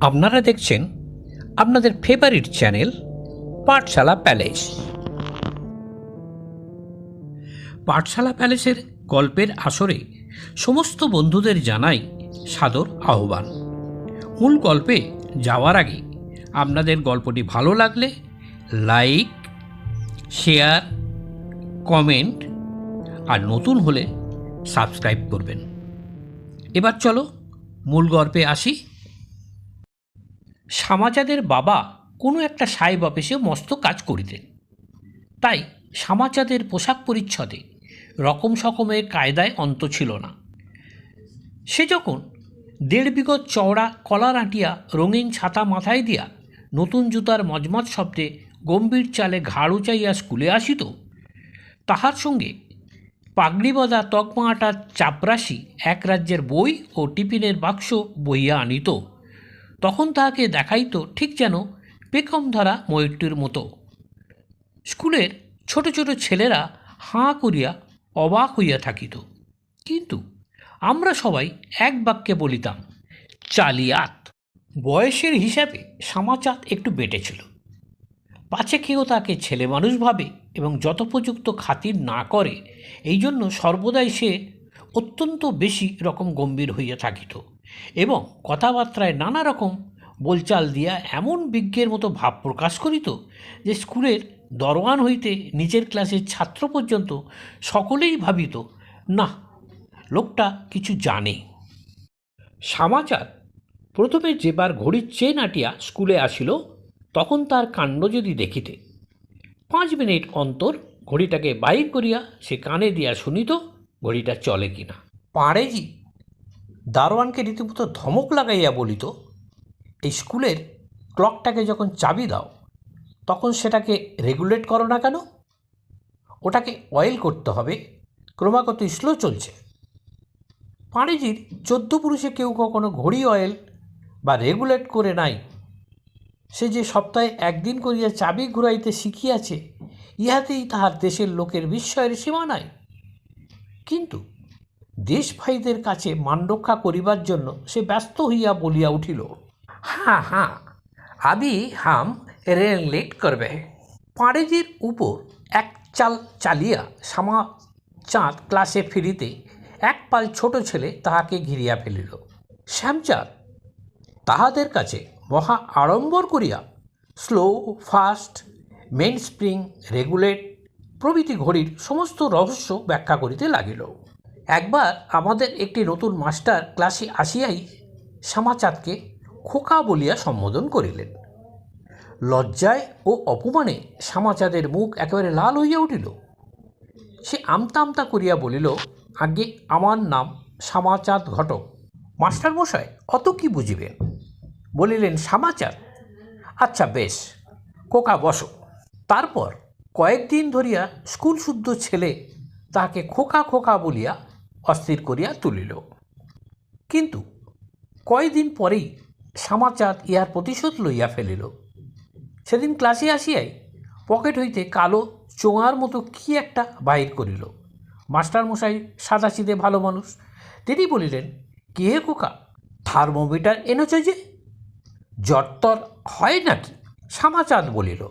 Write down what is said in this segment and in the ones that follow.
আপনারা দেখছেন আপনাদের ফেভারিট চ্যানেল পাঠশালা প্যালেস পাঠশালা প্যালেসের গল্পের আসরে সমস্ত বন্ধুদের জানাই সাদর আহ্বান। মূল গল্পে যাওয়ার আগে আপনাদের গল্পটি ভালো লাগলে লাইক শেয়ার কমেন্ট আর নতুন হলে সাবস্ক্রাইব করবেন। এবার চলো মূল গল্পে আসি। সামাজাদের বাবা কোনো একটা সাহেব অফিসে মস্ত কাজ করিতেন। তাই সামাজাদের পোশাক পরিচ্ছদে রকম সকমের কায়দায় অন্ত ছিল না। সে যখন দেড় বিগত চওড়া কলার আঁটিয়া রঙিন ছাতা মাথায় দিয়া নতুন জুতার মজমজ শব্দে গম্ভীর চালে ঘাড় উচাইয়া স্কুলে আসিত, তাহার সঙ্গে পাগড়ি বাঁধা তকমাটা চাপরাশি এক রাজ্যের বই ও টিফিনের বাক্স বইয়া আনিত। তখন তাহাকে দেখাইত ঠিক যেন পেকম ধরা ময়ূরটির মতো। স্কুলের ছোট ছোট ছেলেরা হাঁ করিয়া অবাক হইয়া থাকিত। কিন্তু আমরা সবাই এক বাক্যে বলিতাম, চালিয়াত। বয়সের হিসাবে সামাচাত একটু বেটেছিল। পাছে কেউ তাকে ছেলে মানুষ ভাবে এবং যথোপযুক্ত খাতির না করে, এই জন্য সর্বদাই সে অত্যন্ত বেশি রকম গম্ভীর হইয়া থাকিত এবং কথাবার্তায় নানা রকম বলচাল দিয়া এমন বিজ্ঞের মতো ভাব প্রকাশ করিত যে স্কুলের দরওয়ান হইতে নিচের ক্লাসের ছাত্র পর্যন্ত সকলেই ভাবিত না লোকটা কিছু জানে। সমাচার, প্রথমে যেবার ঘড়ির চেন আটিয়া স্কুলে আসিল তখন তার কাণ্ড যদি দেখিতে, পাঁচ মিনিট অন্তর ঘড়িটাকে বাইর করিয়া সে কানে দিয়া শুনিত, ঘড়িটা চলে কিনা। পাড়েজি দারোয়ানকে রীতিমতো ধমক লাগাইয়া বলিত, এই স্কুলের ক্লকটাকে যখন চাবি দাও, তখন সেটাকে রেগুলেট করো না কেন? ওটাকে অয়েল করতে হবে, ক্রমাগত স্লো চলছে। পাড়েজির চোদ্দ পুরুষে কেউ কখনো ঘড়ি অয়েল বা রেগুলেট করে নাই সে যে সপ্তাহে একদিন করিয়া চাবি ঘুরাইতে শিখিয়াছে, ইহাতেই তাহার দেশের লোকের বিস্ময়ের সীমা নাই। কিন্তু দেশ ভাইদের কাছে মান রক্ষা করিবার জন্য সে ব্যস্ত হইয়া বলিয়া উঠিল হ্যাঁ হ্যাঁ আবি হাম রেগুলেট করবে। পাড়েজির উপর এক চাল চালিয়া সামা চাঁদ ক্লাসে ফিরিতে এক পাল ছোট ছেলে তাহাকে ঘিরিয়া ফেলিল। শ্যামচাঁদ তাহাদের কাছে মহা আড়ম্বর করিয়া slow fast main spring regulate প্রভৃতি ঘড়ির সমস্ত রহস্য ব্যাখ্যা করিতে লাগিল। একবার আমাদের একটি নতুন মাস্টার ক্লাসে আসিয়াই শ্যামাচাঁদকে খোকা বলিয়া সম্বোধন করিলেন। লজ্জায় ও অপমানে শ্যামাচাঁদের মুখ একেবারে লাল হইয়া উঠিল। সে আমতা আমতা করিয়া বলিল আগে আমার নাম শ্যামাচাঁদ ঘটক। মাস্টারমশাই অত কি বুঝিবেন? বলিলেন, সমাচার। আচ্ছা বেশ কোকা বসো। তারপর কয়েকদিন ধরিয়া স্কুল শুদ্ধ ছেলে তাহাকে খোকা খোকা বলিয়া অস্থির করিয়া তুলিল। কিন্তু কয়দিন পরেই সমাচার ইহার প্রতিশোধ লইয়া ফেলিল। সেদিন ক্লাসে আসিয়াই পকেট হইতে কালো চোঙার মতো কি একটা বাহির করিল। মাস্টারমশাই সাদাসিদে ভালো মানুষ। তিনি বলিলেন, কে খোকা, থার্মোমিটার এনেছ যে? জট্টর হয় নাকি সামাচাঁদ বলিল,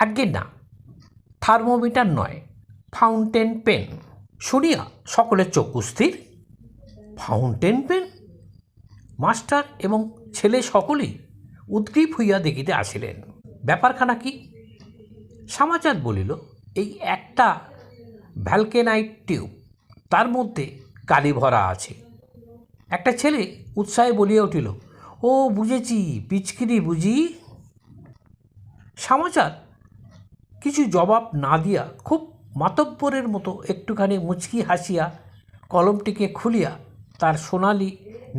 আজ্ঞে না, থার্মোমিটার নয়, ফাউন্টেন পেন। শুনিয়া সকলের চোখ স্থির ফাউন্টেন পেন? মাস্টার এবং ছেলে সকলেই উদ্গ্রীব হইয়া দেখিতে আসিলেন। ব্যাপারখানা কি? সামাচাঁদ বলিল, এই একটা ভ্যালকেনাইট টিউব, তার মধ্যে কালি ভরা আছে। একটা ছেলে উৎসাহে বলিয়া উঠিল ও বুঝেছি, পিচকিরি বুঝি। সমাচার, কিছু জবাব না দিয়া খুব মাতব্বরের মতো একটুখানি মুচকি হাসিয়া কলমটিকে খুলিয়া তার সোনালি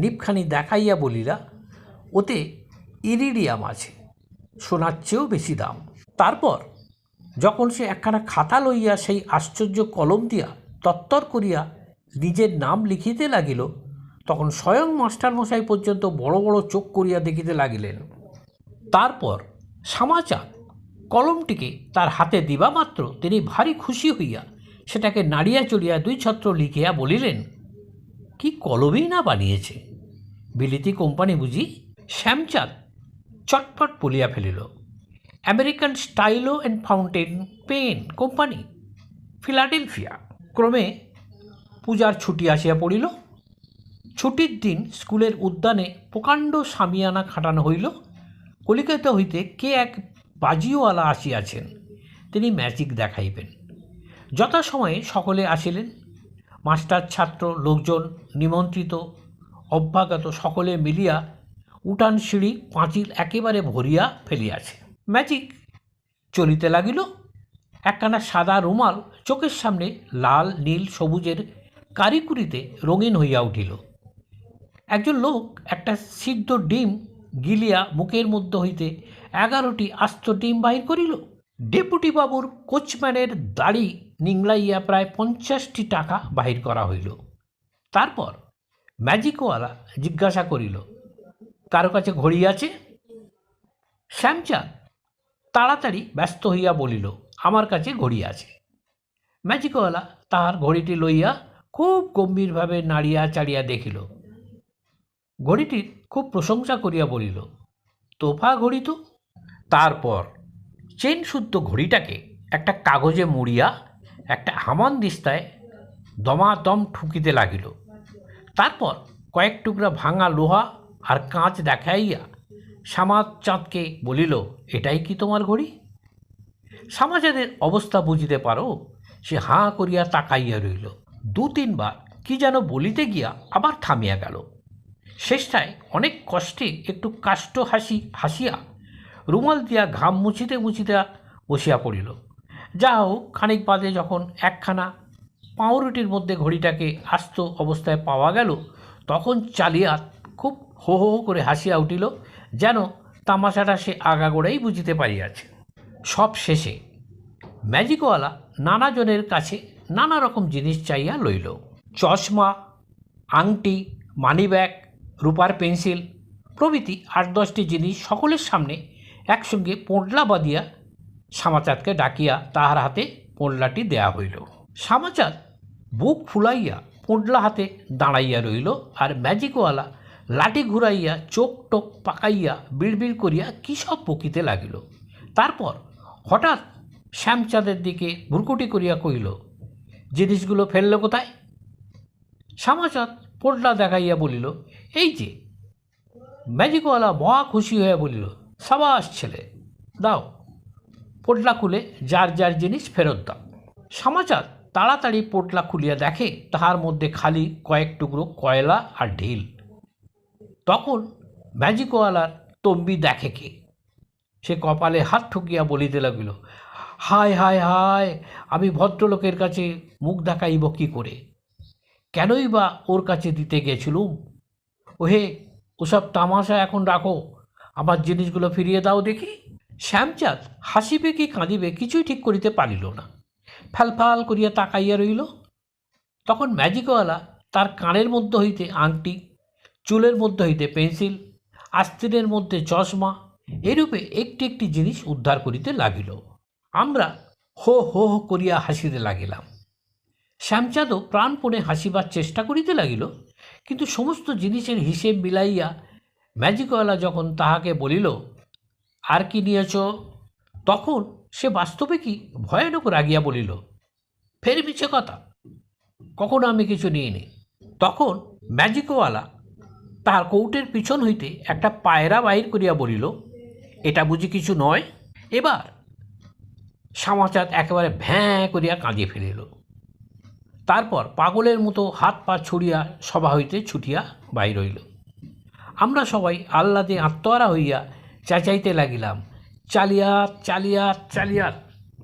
নিপখানি দেখাইয়া বলিলা, ওতে ইরিডিয়াম আছে, সোনার চেয়েও বেশি দাম। তারপর যখন সে একখানা খাতা লইয়া সেই আশ্চর্য কলম দিয়া তত্তর করিয়া নিজের নাম লিখিতে লাগিল তখন স্বয়ং মাস্টারমশাই পর্যন্ত বড় বড় চোখ করিয়া দেখিতে লাগিলেন। তারপর সমাচার কলমটিকে তার হাতে দিবা মাত্র, তিনি ভারী খুশি হইয়া সেটাকে নাড়িয়া চড়িয়া দুই ছত্র লিখিয়া বলিলেন, কি কলমেই না বানিয়েছে? বিলিতি কোম্পানি বুঝি শ্যামচাঁদ চটপট বলিয়া ফেলিল, American stylo and fountain pen company, Philadelphia. ক্রমে পূজার ছুটি আসিয়া পড়িল। ছুটির দিন স্কুলের উদ্যানে প্রকাণ্ড সামিয়ানা খাটানো হইল। কলিকাতা হইতে কে এক বাজিওয়ালা আসিয়াছেন, তিনি ম্যাজিক দেখাইবেন। যথাসময়ে সকলে আসিলেন। মাস্টার, ছাত্র, লোকজন, নিমন্ত্রিত, অভ্যাগত সকলে মিলিয়া উঠান সিঁড়ি, পাঁচিল একেবারে ভরিয়া ফেলিয়াছে। ম্যাজিক চলিতে লাগিল। একখানা সাদা রুমাল চোখের সামনে লাল, নীল, সবুজের কারিকুরিতে রঙিন হইয়া উঠিল। একজন লোক একটা সিদ্ধ ডিম গিলিয়া মুখের মধ্য হইতে এগারোটি আস্ত ডিম বাহির করিল। ডেপুটি বাবুর কোচম্যানের দাড়ি নিংলাইয়া প্রায় পঞ্চাশটি টাকা বাহির করা হইল। তারপর ম্যাজিকওয়ালা জিজ্ঞাসা করিল, কারও কাছে ঘড়ি আছে? শ্যামচাঁদ তাড়াতাড়ি ব্যস্ত হইয়া বলিল, আমার কাছে ঘড়ি আছে। ম্যাজিকওয়ালা তাহার ঘড়িটি লইয়া খুব গম্ভীরভাবে নাড়িয়া চাড়িয়া দেখিল। ঘড়িটির খুব প্রশংসা করিয়া বলিল, তোফা ঘড়ি তো তারপর চেন শুদ্ধ ঘড়িটাকে একটা কাগজে মুড়িয়া একটা হামান দিস্তায় দমাদম ঠুকিতে লাগিল। তারপর কয়েক টুকরা ভাঙা লোহা আর কাঁচ দেখাইয়া শ্যামার চাঁদকে বলিল, এটাই কি তোমার ঘড়ি? সমাজের অবস্থা বুঝিতে পারো? সে হাঁ করিয়া তাকাইয়া রইল। দু তিনবার কি যেন বলিতে গিয়া আবার থামিয়া গেল। শেষটায় অনেক কষ্টে একটু কাষ্ট হাসি হাসিয়া রুমাল দিয়া ঘাম মুছিতে মুছিতে বসিয়া পড়িল। যা হোক, খানিক বাদে যখন একখানা পাউরুটির মধ্যে ঘড়িটাকে আস্ত অবস্থায় পাওয়া গেল, তখন চালিয়া খুব হো হো হো করে হাসিয়া উঠিল, যেন তামাশাটা সে আগাগোড়াই বুঝিতে পারিয়াছে। সব শেষে ম্যাজিকওয়ালা নানাজনের কাছে নানা রকম জিনিস চাইয়া লইল। চশমা, আংটি, মানিব্যাগ রূপার পেন্সিল, প্রভৃতি আট দশটি জিনিস সকলের সামনে একসঙ্গে পোঁটলা বাঁধিয়া শ্যামাচাঁদকে ডাকিয়া তাহার হাতে পোঁটলাটি দেয়া হইল। শ্যামাচাঁদ বুক ফুলাইয়া পোঁটলা হাতে দাঁড়াইয়া রইল আর ম্যাজিকওয়ালা লাঠি ঘুরাইয়া চোখ টোক পাকাইয়া বিড়বিড় করিয়া কী সব বকিতে লাগিল। তারপর হঠাৎ শ্যামচাঁদের দিকে ভুরকুটি করিয়া কহিল, জিনিসগুলো ফেলল কোথায়? শ্যামাচাঁদ পোটলা দেখাইয়া বলিল এই যে, ম্যাজিকওয়ালা মহা খুশি হইয়া বলিল, সাবাস ছেলে, দাও পোটলা খুলে যার যার জিনিস ফেরত দাও। সমাচার তাড়াতাড়ি পোটলা খুলিয়া দেখে, তাহার মধ্যে খালি কয়েক টুকরো কয়লা আর ঢিল। তখন ম্যাজিকওয়ালার তম্বি দেখে কে, সে কপালে হাত ঠুকিয়া বলিতে লাগিল, হায় হায় হায়, আমি ভদ্রলোকের কাছে মুখ দেখাইব কী করে? কেনই বা ওর কাছে দিতে গেছিলুম? ওহে, ওসব তামাশা এখন রাখো। আমার জিনিসগুলো ফিরিয়ে দাও দেখি। শ্যামচাঁদ হাসিবে কি কাঁদিবে, কিছুই ঠিক করিতে পারিল না। ফ্যালফাল করিয়া তাকাইয়া রইল। তখন ম্যাজিকওয়ালা তার কানের মধ্যে হইতে আংটি, চুলের মধ্যে হইতে পেন্সিল, আস্তিনের মধ্যে চশমা, এরূপে একটি একটি জিনিস উদ্ধার করিতে লাগিল। আমরা হো হো হো করিয়া হাসিতে লাগিলাম। শ্যামচাঁদও প্রাণপণে হাসিবার চেষ্টা করিতে লাগিল। কিন্তু সমস্ত জিনিসের হিসেব মিলাইয়া ম্যাজিকওয়ালা যখন তাহাকে বলিল, আর কি নিয়েছ? তখন সে বাস্তবে কি ভয়ানক রাগিয়া বলিল, ফের মিছে কথা, কখনো আমি কিছু নিইনি। তখন ম্যাজিকওয়ালা তাহার কৌটের পিছন হইতে একটা পায়রা বাহির করিয়া বলিল, এটা বুঝি কিছু নয়? এবার শ্যামাচাঁদ একেবারে ভ্যাঁ করিয়া কাঁদিয়ে ফেলিল। তারপর পাগলের মতো হাত পা ছড়িয়া সভা হইতে ছুটিয়া বাইর হইল। আমরা সবাই আহ্লাদে আত্মহারা হইয়া চেঁচাইতে লাগিলাম চালিয়াত চালিয়াত চালিয়াত